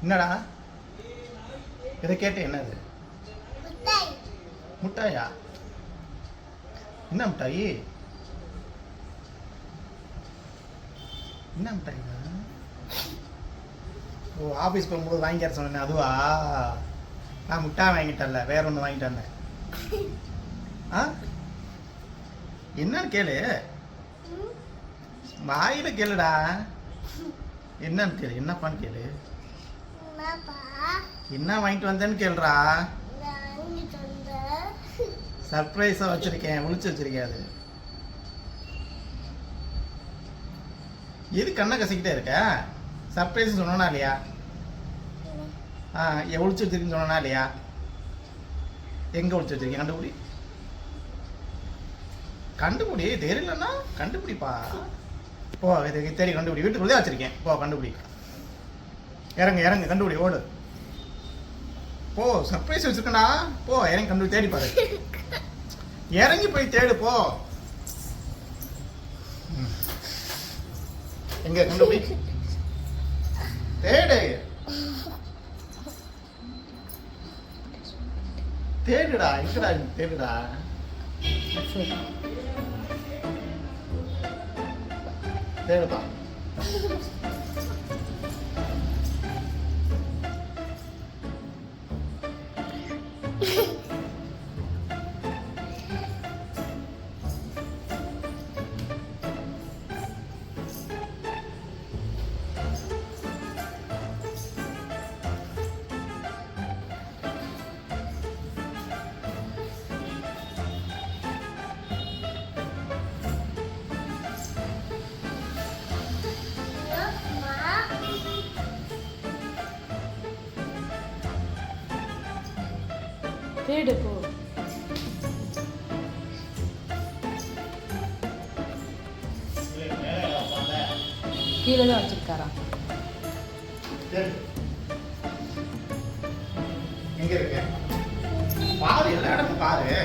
என்னடா? இதை கேட்டு என்னது? முட்டாய். என்ன மிட்டாயி? என்ன மிட்டாய்? ஓ ஆஃபீஸ் போகும்போது வாங்கிக்க சொன்னேன் அதுவா? நான் மிட்டாய் வாங்கிட்டேன்ல வேற ஒன்று வாங்கிட்டு வந்தேன். ஆ? என்னன்னு கேளு. வாயில கேளுடா. என்னன்னு கேளு என்னப்பான்னு கேளு. என்ன வாங்கிட்டு வந்தேன்னு கேள்றா. சர்ப்ரைஸாக வச்சிருக்கேன். ஒழிச்சு வச்சிருக்கேன் அது. எது கண்ணை கசிக்கிட்டே இருக்க? சர்ப்ரைஸ் சொன்னா இல்லையா? ஆ எ- ஒளிச்சு வச்சிருக்கேன்னு சொன்னா இல்லையா? எங்க ஒழிச்சு வச்சிருக்கேன்? கண்டுபிடி. கண்டுபிடி. தெரியலன்னா கண்டுபிடிப்பா. போ இது தேடி கண்டுபிடி. வீட்டுக்குள்ளே வச்சிருக்கேன். போ கண்டுபிடி. இறங்கு இறங்கு கண்டுபிடி ஓடு. போ சர்ப்ரைஸ் வச்சிருக்கேன்டா. போ இறங்கி கண்டுபிடி தேடி பாரு. இறங்கி போய் தேடு போ. ம். எங்க கண்டுபிடி. தேடு. தேடுடா எங்கடா தேடுடா. தேடுப்பா. தேடு கீழே தான் வச்சிருக்காரா எங்க இருக்கு? பாரு எல்லா இடமும் பாரு.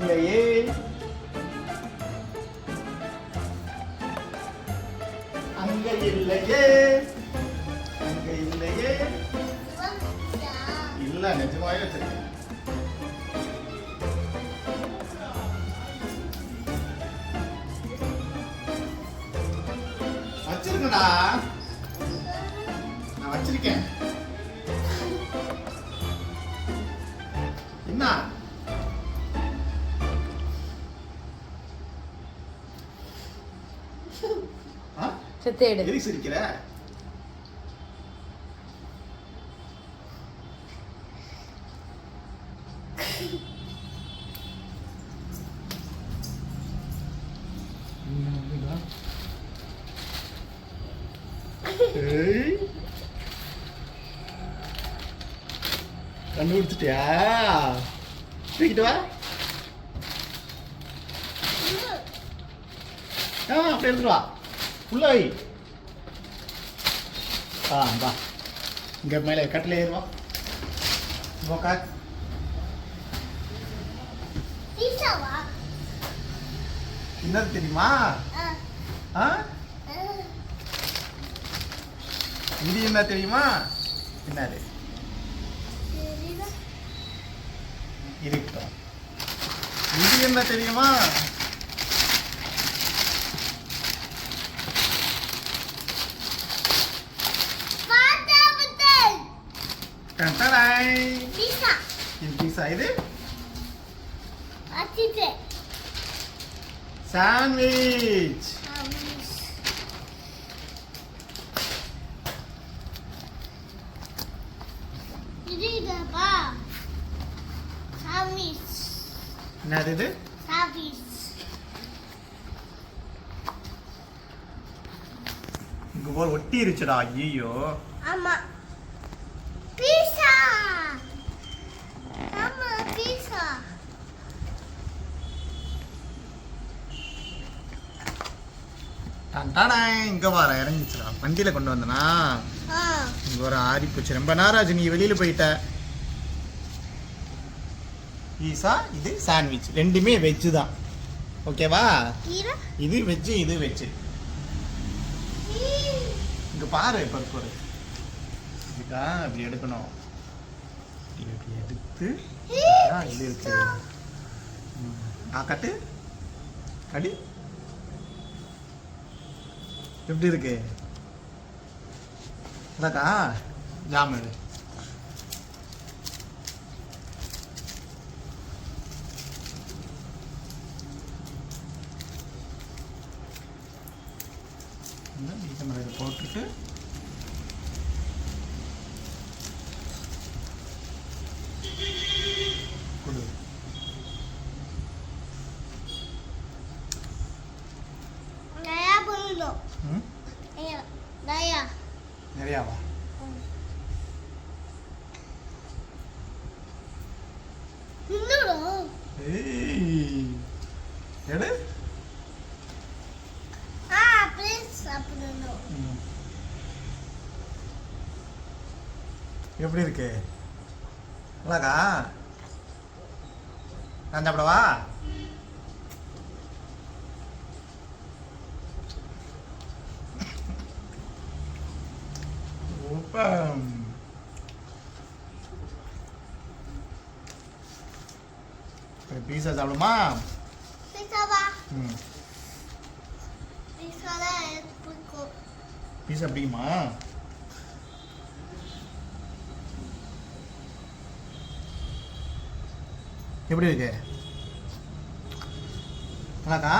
இல்லையே அங்க இல்லையே. அங்க இல்லையே. இல்ல நிஜமாவே வச்சிருக்கேன். வச்சிருக்கடா நான் வச்சிருக்கேன். சரி தேடு. எதுக்கு சிரிக்கிற? ஏய். கண்டுபிடிச்சிட்டியா? தூக்கிட்டு வா. ஆ அப்படி எடுத்துட்டு வா. உள்ள வை ஆ வா. இங்க மேலே கட்டில ஏறுவா பீஸாவா? என்னது தெரியுமா? ஆ. இது என்ன தெரியுமா? என்னது. இருக்கட்டும். இது என்ன தெரியுமா? டண்டடாய். பீஸா. இது பீஸா இது வச்சிட்டேன். சாண்ட்விச். என்னது இது சாமிஸ். இங்க போய் ஒட்டிருச்சுடா ஐயோ ஆமா பீஸா ஆமா பீஸா டாடாடா இங்க வர இறங்கிச்சுடா வண்டியில கொண்டு வந்தனா? இங்க ஒரு ஆறி போச்சு. ரொம்ப ஆச்சு நீ வெளியில போயிட்ட. ஈசா இது சாண்ட்விச் ரெண்டுமே வெஜ்ஜு தான் ஓகேவா இது வெஜ்ஜு இது வெஜ்ஜு. இங்க பாரு பருப்பு இதுக்கா இப்படி எடுக்கணும். இப்படி எடுத்து இது இருக்கு. ஆ கட்டு. கடி. எப்படி இருக்கு? இதாக்கா ஜாம் எடு. போட்டுட்டு கொடு நிறையா நிறையாவா எடு ஆ ப்ளீஸ் சாப்பிடணும். எப்படி இருக்கு? நல்லாக்கா நான் சாப்பிடவா? சூப்பர் பீஸா சாப்பிடுமா பீஸா பிடிக்குமா எப்படி இருக்கு நல்லாக்கா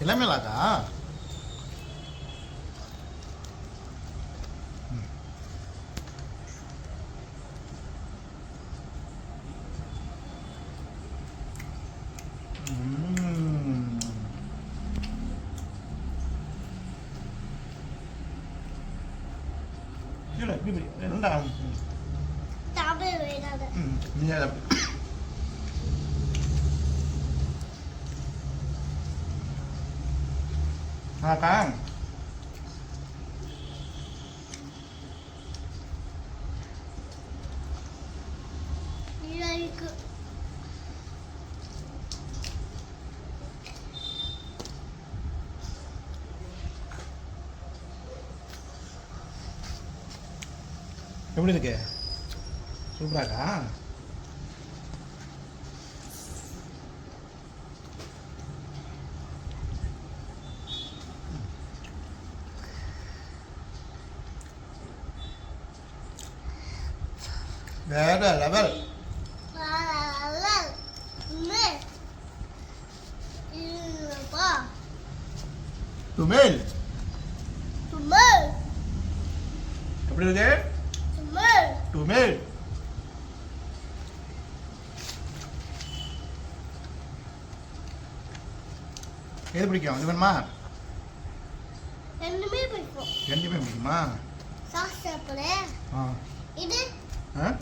எல்லாமே நல்லாக்கா ம். ம். இல்ல, இப்படி இப்படி. ரெண்டா ம். சாப்பிட வேணாத ம், நீ அதை அப்படி. ஆக்கா இருக்கு எப்படி இருக்கு? சூப்பராக்கா வேற லெவல் துமேல் சும்மா எப்படி இருக்கு? துமேல் எது பிடிக்கும் இது வேணுமா ரெண்டுமே பிடிக்கும் ரெண்டுமே பிடிக்குமா சாஸ் சாப்பிட ஆ இது ஆ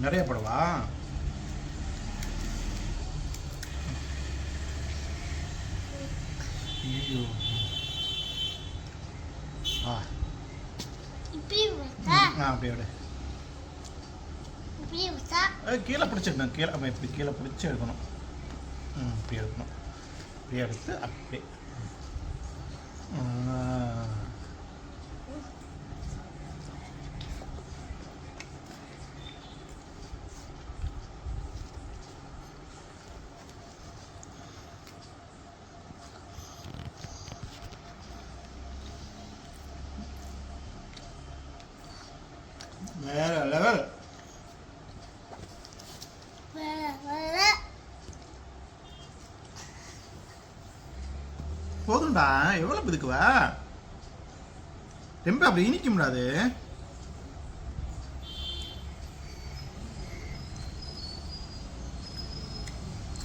நிறைய போடவா ஐயோ ஆ அப்படியே விடு. கீழே பிடிச்சிருக்கணும் கீழே அப்போ இப்படி கீழே பிடிச்சி எடுக்கணும். ம் இப்படி எடுக்கணும். இப்படி எடுத்து அப்படியே. வேற லெவல் போதும்டா எவ்வளோ பிதுக்குவ? ரொம்ப அப்படி இனிக்க முடியாது.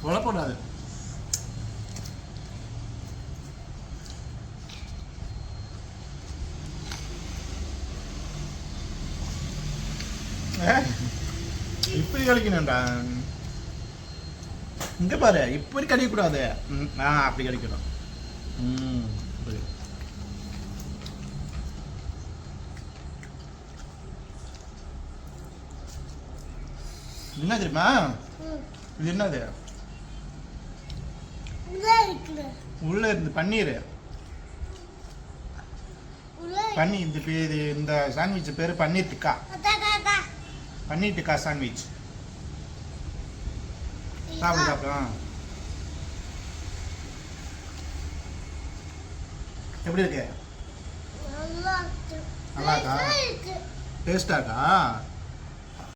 உழப்படாது இப்படி கழிக்கணும்டா இங்க பாரு இப்படி கடிக்கக்கூடாது ம், ஆ அப்படி கடிக்கணும் ம் புரியுது. என்ன தெரியுமா. இது என்னது உள்ள இருந்து பன்னீர் பன்னீர் இந்த பேர் இந்த சாண்ட்விச் பேர் பன்னீர் டிக்கா. பன்னீர் டிக்கா சாண்ட்விச் சாப்பிடு சாப்பிடும் எப்படி இருக்கு? நல்லா இருக்கு. டேஸ்டாக்கா